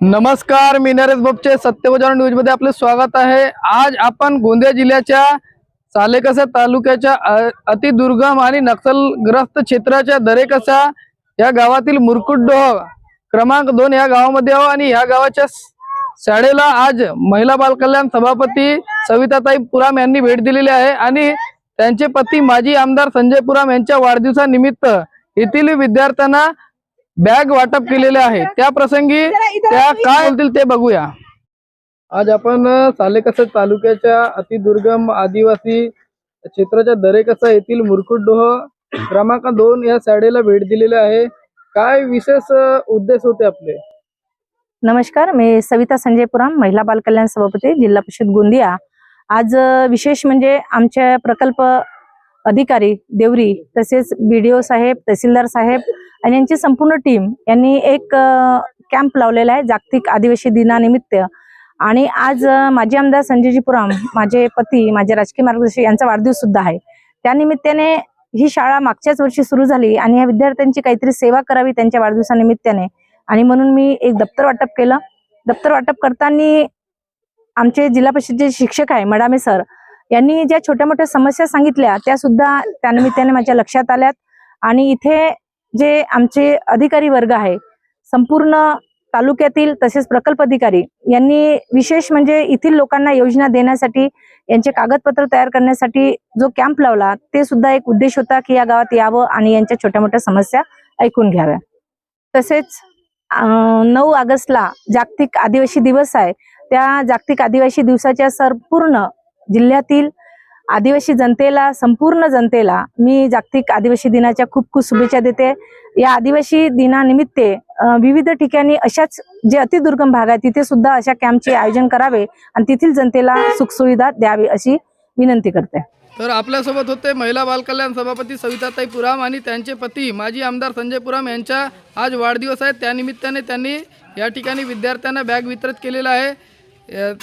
नमस्कार मी नरेश बोपचे सत्यवजान न्यूजमध्ये आपले स्वागत आहे. आज आपण गोंदिया जिल्ह्याच्या सालेकसा तालुक्याच्या अतिदुर्गम आणि नक्षलग्रस्त क्षेत्राच्या दरेकसा या गावातील मुरकुटडोह क्रमांक दोन या गावामध्ये आहो आणि या गावाच्या शाळेला आज महिला बालकल्याण सभापती सविताताई पुराम यांनी भेट दिलेली आहे आणि त्यांचे पती माजी आमदार संजय पुराम यांच्या वाढदिवसानिमित्त येथील विद्यार्थ्यांना बॅग वाटप केलेले आहे. त्या प्रसंगी त्या काय बोलतील ते बघूया. आज आपण सालेकसा तालुक्याच्या अतिदुर्गम आदिवासी क्षेत्राच्या दरेकसा येथील मुरकुटडोह क्रमांक दोन या शाळेला भेट दिलेली आहे. काय विशेष उद्देश होते आपले? नमस्कार मी सविता संजय पुराम महिला बाल कल्याण सभापती जिल्हा परिषद गोंदिया. आज विशेष म्हणजे आमच्या प्रकल्प अधिकारी देवरी तसेच बीडीओ साहेब तहसीलदार साहेब आणि यांची संपूर्ण टीम यांनी एक कॅम्प लावलेला आहे जागतिक आदिवासी दिनानिमित्त. आणि आज माजी आमदार संजयजी पुराम माझे पती माझे राजकीय मार्गदर्शक यांचा वाढदिवस सुद्धा आहे. त्यानिमित्ताने ही शाळा मागच्याच वर्षी सुरू झाली आणि ह्या विद्यार्थ्यांची काहीतरी सेवा करावी त्यांच्या वाढदिवसानिमित्ताने. आणि म्हणून मी एक दप्तर वाटप केलं. दप्तर वाटप करताना आमचे जिल्हा परिषदचे शिक्षक आहे मडामे सर यांनी ज्या छोट्या मोठ्या समस्या सांगितल्या त्या सुद्धा त्यानिमित्ताने माझ्या लक्षात आल्यात. आणि इथे जे आमचे अधिकारी वर्ग आहे संपूर्ण तालुक्यातील तसेच प्रकल्प अधिकारी यांनी विशेष म्हणजे येथील लोकांना योजना देण्यासाठी यांचे कागदपत्र तयार करण्यासाठी जो कॅम्प लावला ते सुद्धा एक उद्देश होता की या गावात यावं आणि यांच्या छोट्या मोठ्या समस्या ऐकून घ्याव्या. तसेच नऊ ऑगस्टला जागतिक आदिवासी दिवस आहे. त्या जागतिक आदिवासी दिवसाच्या संपूर्ण जिल्ह्यातील आदिवासी जनतेला संपूर्ण जनतेला मी जागतिक आदिवासी दिनाच्या खूप खूप शुभेच्छा देते. या आदिवासी दिनानिमित्त विविध ठिकाणी अशाच जे अतिदुर्गम भाग आहे तिथे सुद्धा अशा कॅम्पचे आयोजन करावे आणि तेथील जनतेला सुखसुविधा द्यावी अशी विनंती करते. तर आपल्यासोबत होते महिला बालकल्याण सभापती सविताताई पुराम आणि त्यांचे पती माजी आमदार संजय पुराम यांचा आज वाढदिवस आहे त्यानिमित्ताने त्यांनी या ठिकाणी विद्यार्थ्यांना बॅग वितरित केलेला आहे. या-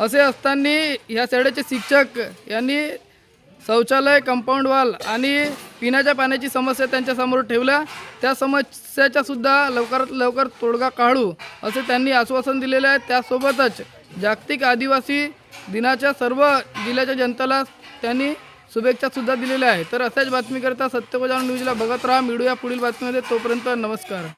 असे असताना ह्या शाळेचे शिक्षक यांनी शौचालय कंपाऊंड वॉल आणि पिण्याच्या पाण्याची समस्या त्यांच्यासमोर ठेवल्या. त्या समस्याच्यासुद्धा लवकरात लवकर तोडगा काढू असे त्यांनी आश्वासन दिलेले आहे. त्यासोबतच जागतिक आदिवासी दिनाच्या सर्व जिल्ह्याच्या जनतेला त्यांनी शुभेच्छासुद्धा दिलेल्या आहे तर अशाच बातमीकरता सत्यगोजान न्यूजला बघत राहा. मिळूया पुढील बातमीमध्ये. तोपर्यंत नमस्कार.